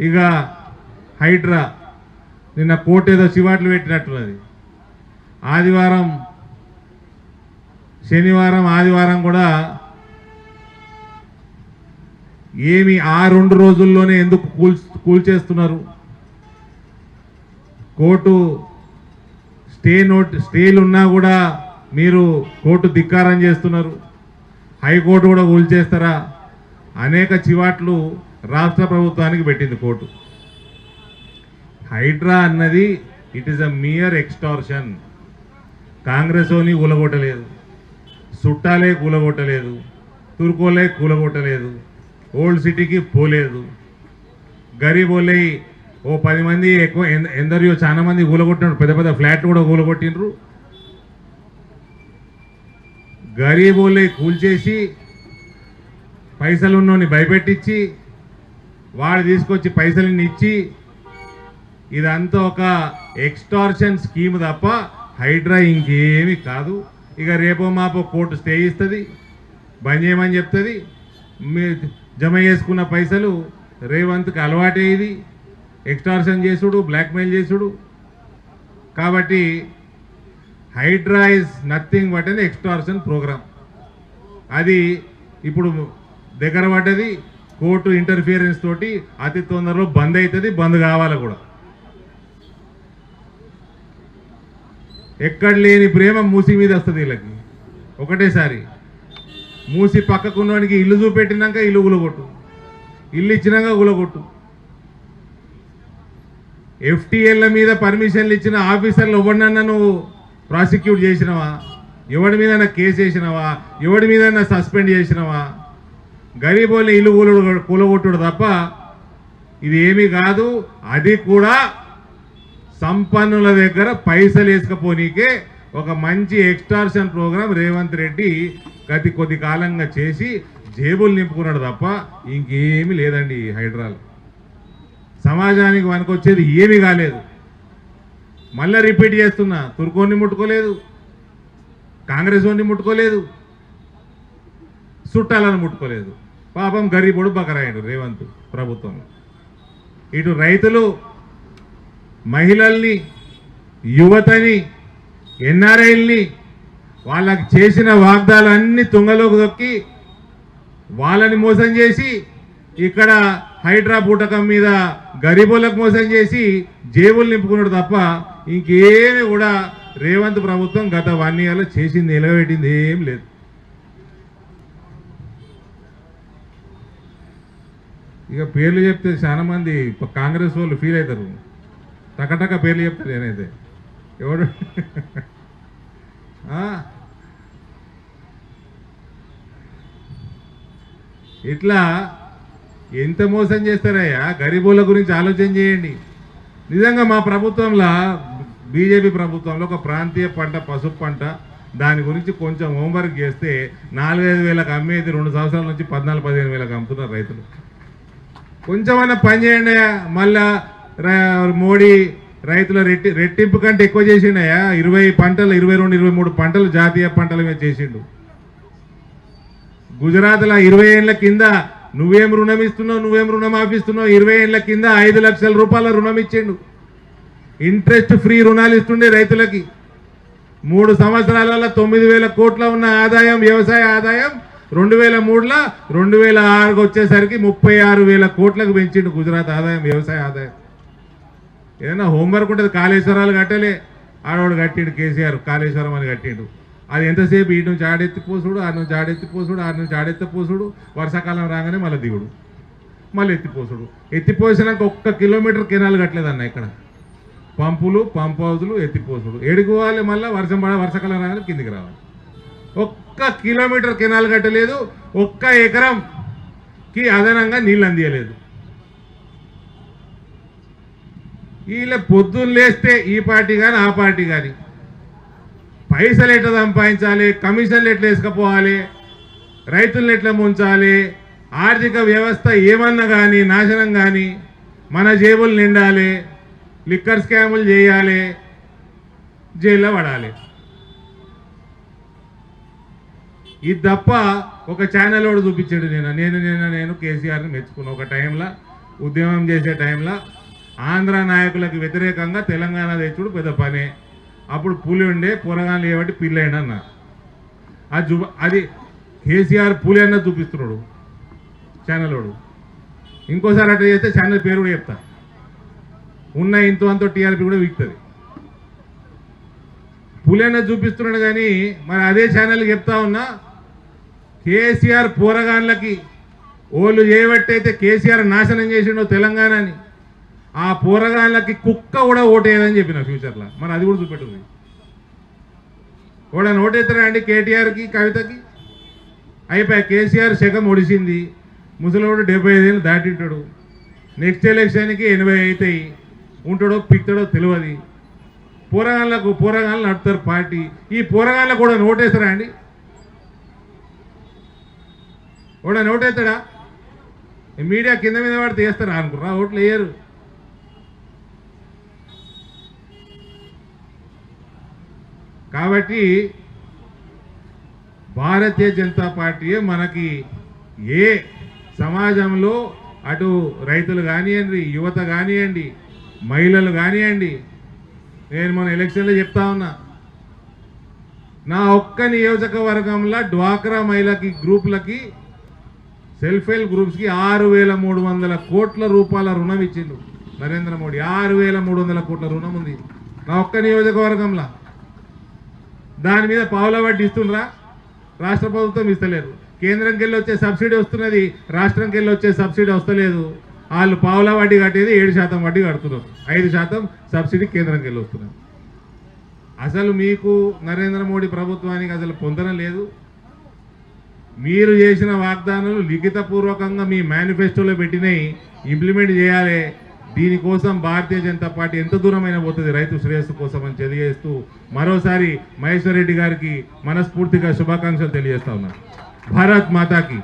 ఇక హైడ్రా నిన్న కోర్టు ఏదో చివాట్లు పెట్టినట్టున్నది ఆదివారం శనివారం ఆదివారం కూడా ఏమి ఆ రెండు రోజుల్లోనే ఎందుకు కూల్ కూల్చేస్తున్నారు కోర్టు స్టే నోట్ స్టేలు ఉన్నా కూడా మీరు కోర్టు ధిక్కారం చేస్తున్నారు. హైకోర్టు కూడా కూల్చేస్తారా అనేక చివాట్లు రాష్ట్ర ప్రభుత్వానికి పెట్టింది కోర్టు. హైడ్రా అన్నది it is a mere extortion Congress ఓని కూలగొట్టలేదు చుట్టాలే కూలగొట్టలేదు. తుర్కోలే కూలగొట్టలేదు. ఓల్డ్ సిటీకి పోలేదు. గరీబోలే ఓ పది మంది ఎక్కువ ఎంద- ఎందరియో చాలా మంది కూలగొట్టినారు పెద్ద పెద్ద ఫ్లాట్ కూడా కూలగొట్టిండ్రు గరీబోలే కూల్చేసి పైసలున్నోని భయపెట్టించి వాడు తీసుకొచ్చి పైసలని ఇచ్చి ఇదంతా ఒక ఎక్స్టార్షన్ స్కీమ్ తప్ప హైడ్రా ఇంకేమీ కాదు. ఇక రేపో మాపో కోర్టు స్టే ఇస్తుంది బంద్ చేయమని చెప్తుంది. మీ జమ చేసుకున్న పైసలు రేవంత్కి అలవాటే ఇది. ఎక్స్టార్షన్ చేసుడు బ్లాక్మెయిల్ చేసుడు. కాబట్టి హైడ్రా ఇస్ నథింగ్ బట్ అని ఎక్స్టార్షన్ ప్రోగ్రామ్. అది ఇప్పుడు దగ్గర పడ్డది. కోర్టు ఇంటర్ఫియరెన్స్ తోటి అతి తొందరలో బంద్ అవుతుంది బంద్ కావాలి కూడా. ఎక్కడ లేని ప్రేమ మూసి మీద వస్తుంది వీళ్ళకి. ఒకటేసారి మూసి పక్కకున్నవానికి ఇల్లు చూపెట్టినాక ఇల్లు గులగొట్టు ఇల్లు ఇచ్చినాక గులగొట్టు ఎఫ్టీఎల్ల మీద పర్మిషన్లు ఇచ్చిన ఆఫీసర్లు ఎవరినన్నా నువ్వు ప్రాసిక్యూట్ చేసినవా? ఎవడి మీద కేసు వేసినవా ఎవడి మీద సస్పెండ్ చేసినవా? గరీబోళ్ళని ఇల్లు కూలడు కూలగొట్టుడు తప్ప ఇది ఏమీ కాదు. అది కూడా సంపన్నుల దగ్గర పైసలు వేసుకపోనీకే ఒక మంచి ఎక్స్టార్షన్ ప్రోగ్రాం రేవంత్ రెడ్డి గతి కొద్ది కాలంగా చేసి జేబులు నింపుకున్నాడు తప్ప ఇంకేమీ లేదండి ఈ హైడ్రాలు. సమాజానికి వనకొచ్చేది ఏమీ కాలేదు. మళ్ళీ రిపీట్ చేస్తున్నా తుర్కోని ముట్టుకోలేదు కాంగ్రెస్ వాడిని ముట్టుకోలేదు. చుట్టాలను ముట్టుకోలేదు. పాపం గరీబుడు బకరాయుడు రేవంత్ ప్రభుత్వం ఇటు రైతులు మహిళల్ని యువతని ఎన్ఆర్ఐల్ని వాళ్ళకి చేసిన వాగ్దాలన్నీ తుంగలోకి దొక్కి వాళ్ళని మోసం చేసి ఇక్కడ హైడ్రా బూటకం మీద గరీబులకు మోసం చేసి జేబులు నింపుకున్నాడు తప్ప ఇంకేమి కూడా రేవంత్ ప్రభుత్వం గత వన్ ఇయర్లో చేసింది నిలబెట్టింది ఏం లేదు. ఇక పేర్లు చెప్తే చాలా మంది కాంగ్రెస్ వాళ్ళు ఫీల్ అవుతారు. టకటక పేర్లు చెప్తారు నేనైతే. ఎవడు? ఆ? ఇట్లా ఎంత మోసం చేస్తారయ్యా? గరీబుల గురించి ఆలోచన చేయండి. నిజంగా మా ప్రభుత్వంలో బీజేపీ ప్రభుత్వంలో ఒక ప్రాంతీయ పంట పసుపు పంట దాని గురించి కొంచెం హోంవర్క్ చేస్తే నాలుగైదు వేలకు అమ్మేది రెండు సంవత్సరాల నుంచి పద్నాలుగు పదిహేను వేలకు అమ్ముతున్నారు రైతులు. కొంచెమన్నా పని చేయండి మళ్ళా మోడీ రైతుల రెట్టి రెట్టింపు కంటే ఎక్కువ చేసిండయా ఇరవై పంటలు ఇరవై రెండు ఇరవై మూడు పంటలు జాతీయ పంటల మీద చేసిండు. గుజరాత్లో ఇరవై ఏళ్ళ కింద నువ్వేం రుణం ఇస్తున్నావు నువ్వేం రుణం ఆపిస్తున్నావు? ఇరవై ఏళ్ళ కింద ఐదు లక్షల రూపాయల రుణం ఇచ్చిండు. ఇంట్రెస్ట్ ఫ్రీ రుణాలు ఇస్తుండే రైతులకి. మూడు సంవత్సరాలలో తొమ్మిది వేల కోట్ల ఉన్న ఆదాయం వ్యవసాయ ఆదాయం రెండు వేల మూడులో రెండు వేల ఆరుకు వచ్చేసరికి ముప్పై ఆరు వేల కోట్లకు పెంచిండు గుజరాత్ ఆదాయం వ్యవసాయ ఆదాయం. ఏదైనా హోంవర్క్ ఉంటుంది కాళేశ్వరాలు కట్టలే. ఆడవాడు కట్టిండు కేసీఆర్ కాళేశ్వరం అని కట్టిండు. అది ఎంతసేపు ఈ నుంచి ఆడెత్తిపోసుడు ఆ నుంచి ఆడెత్తిపోసుడు ఆ నుంచి ఆడెత్తిపోసుడు వర్షాకాలం రాగానే మళ్ళీ దిగుడు. మళ్ళీ ఎత్తిపోసుడు ఎత్తిపోసినాక ఒక్క కిలోమీటర్ కెనాల్ కట్టలేదన్న ఇక్కడ. పంపులు పంప్ హౌజులు ఎత్తిపోసుడు ఏడుకోవాలి మళ్ళీ వర్షం పడ వర్షాకాలం రాగానే కిందికి రావాలి. ఒక్క కిలోమీటర్ కెనాల్ కట్టలేదు ఒక్క ఎకరంకి అదనంగా నీళ్ళు అందియలేదు. వీళ్ళ పొద్దున్న లేస్తే ఈ పార్టీ కానీ ఆ పార్టీ కానీ పైసలు ఎట్లా సంపాదించాలి కమిషన్లు ఎట్లా వేసుకపోవాలి రైతులను ఎట్లా ముంచాలి ఆర్థిక వ్యవస్థ ఏమన్నా కానీ నాశనం కానీ మన జేబులు నిండాలి లిక్కర్ స్కాములు చేయాలి జైల్లో పడాలి. ఇది తప్ప ఒక ఛానల్ కూడా చూపించాడు నేను. నేను నేను నేను కేసీఆర్ని మెచ్చుకున్నా. ఒక టైంలో ఉద్యమం చేసే టైంలో ఆంధ్ర నాయకులకు వ్యతిరేకంగా తెలంగాణ తెచ్చుడు పెద్ద పనే. అప్పుడు పులి ఉండే పొరగాలు ఏబట్టి పిల్లైండి అన్న. అది చూ అది కేసీఆర్ పులి అన్న చూపిస్తున్నాడు ఛానల్ వాడు ఇంకోసారి అట్లా చేస్తే ఛానల్ పేరు కూడా చెప్తా. ఉన్న ఇంతో అంతో టీఆర్పీ కూడా వీక్తుంది. పులి అన్న చూపిస్తున్నాడు కానీ మరి అదే ఛానల్ చెప్తా ఉన్నా కేసీఆర్ పోరగాన్లకి ఓళ్ళు చేయబట్టయితే కేసీఆర్ నాశనం చేసిండో తెలంగాణని ఆ పోరగాన్లకి కుక్క కూడా ఓటేయదని చెప్పిన ఫ్యూచర్లో. మన అది కూడా చూపెట్టుంది. కూడా ఓటేస్తారా అండి కేటీఆర్కి కవితకి? అయిపోయి కేసీఆర్ శకం ఒడిసింది. ముసలివాడు డెబ్బై ఐదేళ్ళు దాటింటాడు. నెక్స్ట్ ఎలక్షన్కి ఎనభై అవుతాయి ఉంటాడో పిక్తాడో తెలియదు పోరగాళ్ళకు పోరగాళ్ళు నడుపుతారు పార్టీ. ఈ పోరగాళ్ళకు కూడా నోటేస్తారా అండి? కూడా నోటేస్తాడా ఈ మీడియా కింద మీద పడితే వేస్తారా అనుకున్నా ఓట్లు వేయరు. కాబట్టి భారతీయ జనతా పార్టీయే మనకి ఏ సమాజంలో అటు రైతులు కానివ్వండి యువత కానివ్వండి మహిళలు కానివ్వండి నేను మన ఎలక్షన్లో చెప్తా ఉన్నా నా ఒక్క నియోజకవర్గంలో డ్వాక్రా మహిళకి గ్రూపులకి సెల్ఫ్ హెల్ప్ గ్రూప్స్కి ఆరు వేల మూడు వందల కోట్ల రూపాయల రుణం ఇచ్చిండు నరేంద్ర మోడీ. ఆరు వేల మూడు వందల కోట్ల రుణం ఉంది. నా ఒక్క నియోజకవర్గంలో. దాని మీద పావుల వడ్డీ ఇస్తుండ్రా? రాష్ట్ర ప్రభుత్వం ఇస్తలేరు కేంద్రంకి వెళ్ళి వచ్చే సబ్సిడీ వస్తున్నది రాష్ట్రంకి వెళ్ళి వచ్చే సబ్సిడీ వస్తలేదు. వాళ్ళు పావుల వడ్డీ కట్టేది ఏడు శాతం వడ్డీ కడుతున్నారు. ఐదు శాతం సబ్సిడీ కేంద్రంకి వెళ్ళి వస్తున్నారు అసలు మీకు నరేంద్ర మోడీ ప్రభుత్వానికి అసలు పొందడం లేదు. మీరు చేసిన వాగ్దానాలు లిఖితపూర్వకంగా మీ మేనిఫెస్టోలో పెట్టినవి ఇంప్లిమెంట్ చేయాలి. దీనికోసం భారతీయ జనతా పార్టీ ఎంత దూరమైన పోతుంది రైతు శ్రేయస్సు కోసం అని తెలియజేస్తూ మరోసారి మహేశ్వర్ రెడ్డి గారికి మనస్ఫూర్తిగా శుభాకాంక్షలు తెలియజేస్తా ఉన్నా భారత్ మాతాకి.